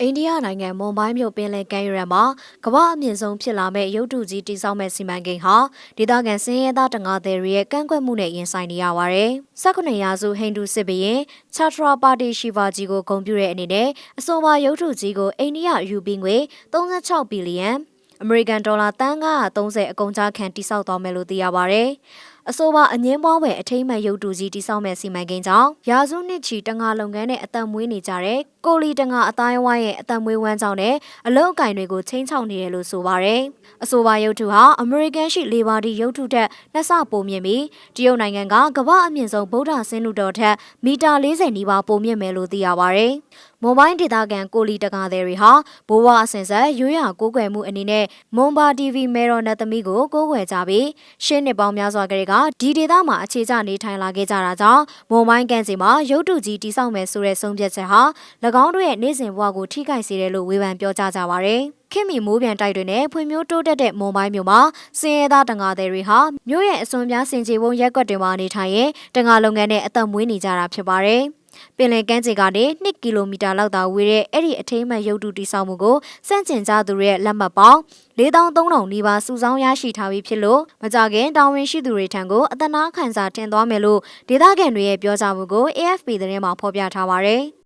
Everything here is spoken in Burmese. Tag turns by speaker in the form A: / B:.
A: အိန္ဒိယနိုင်ငံမွန်ဘိုင်းမြို့ပင်လယ်ကမ်းရိုးတန်းမှာကမ္ဘာအမြင့်ဆုံးဖြစ်လာမဲ့ရုပ်တုကြီးတိစောက်မဲ့စီမံကိန်းဟာဒေသခံစင်းရဲသားတငါသည်တွေရဲ့ကန့်ကွက်မှုနဲ့ရင်ဆိုင်နေရပါတယ်။19ရာစုဟိန္ဒူစစ်ဘုရင်ချာထရာပါတီရှိဗာဂျီကိုဂုဏ်ပြုတဲ့အနေနဲ့အဆိုပါရုပ်တုကြီးကိုအိန္ဒိယယူပီငွေ36ဘီလီယံအမေရိကန်ဒေါ်လာတန်း930အကုန်ကြားခံတိစောက်သွားမယ်လို့သိရပါတယ်။ အဆိုပါအငင်းပွားဝယ်အထိမ့်မဲ့ရုပ်တုကြီးတိစောက်မဲ့စီမံကိန်းကြောင့်ရာစုနှစ်ချီတငါလုပ်ငန်းနဲ့အသက်မွေးနေကြတဲ့ကိုလီတငါအတိုင်းဝိုင်းရဲ့အသက်မွေးဝမ်းကြောင်းနဲ့အလုတ်အကင်တွေကိုချင်းချောက်နေတယ်လို့ဆိုပါတယ်။အဆိုပါရုပ်တုဟာအမေရိကန်ရှိလေဘာဒီရုပ်တုထက်နှစ်ဆပိုမြင့်ပြီးတရုတ်နိုင်ငံကကမ္ဘာအမြင့်ဆုံးဗုဒ္ဓဆင်းနုတော်ထက်မီတာ40နီးပါးပိုမြင့်မယ်လို့သိရပါတယ်။ မွန်ဘိုင်းဒေသခံကိုလီတကားတွေဟာဘိုးဘွားအစဉ်ဆက်ရွေးရကိုးကွယ်မှုအနေနဲ့မွန်ဘာ TV မေရော်နတ်သမီးကိုကိုးကွယ်ကြပြီးရှင်းနှစ်ပေါင်းများစွာကလေးကဒီဒေသမှာအခြေချနေထိုင်လာခဲ့ကြတာကြောင့်မွန်ဘိုင်းကန်စီမှာရုပ်တုကြီးတိစောက်မယ်ဆိုတဲ့ဆုံးဖြတ်ချက်ဟာ၎င်းတို့ရဲ့နေ့စဉ်ဘဝကိုထိခိုက်စေတယ်လို့ဝေဖန်ပြောကြားကြပါတယ်။ခင်မီမိုးပြန်တိုက်တွေနဲ့ဖွံ့ဖြိုးတိုးတက်တဲ့မွန်ဘိုင်းမြို့မှာစင်ရဲသားတံငါသည်တွေဟာမြို့ရဲ့အစွန်ပြားစင်ကြေဘုံရက်ကွက်တွေမှာနေထိုင်ရင်တံငါလုပ်ငန်းနဲ့အသက်မွေးနေကြတာဖြစ်ပါတယ်။ ပင်လယ်ကမ်းခြေကနေ2ကီလိုမီတာလောက်သာဝေးတဲ့အဲ့ဒီအထိမ်းအမှတ်ရုပ်တုတိဆောက်မှုကိုစန့်ကျင်ကြသူတွေရဲ့လက်မှတ်ပေါင်း4300နီးပါးစုဆောင်းရရှိထားပြီးဖြစ်လို့မကြခင်တာဝန်ရှိသူတွေထံကိုအတနာခံစာတင်သွားမယ်လို့ဒေသခံတွေရဲ့ပြောကြားမှုကို AFP သတင်းမှာဖော်ပြထားပါဗျ။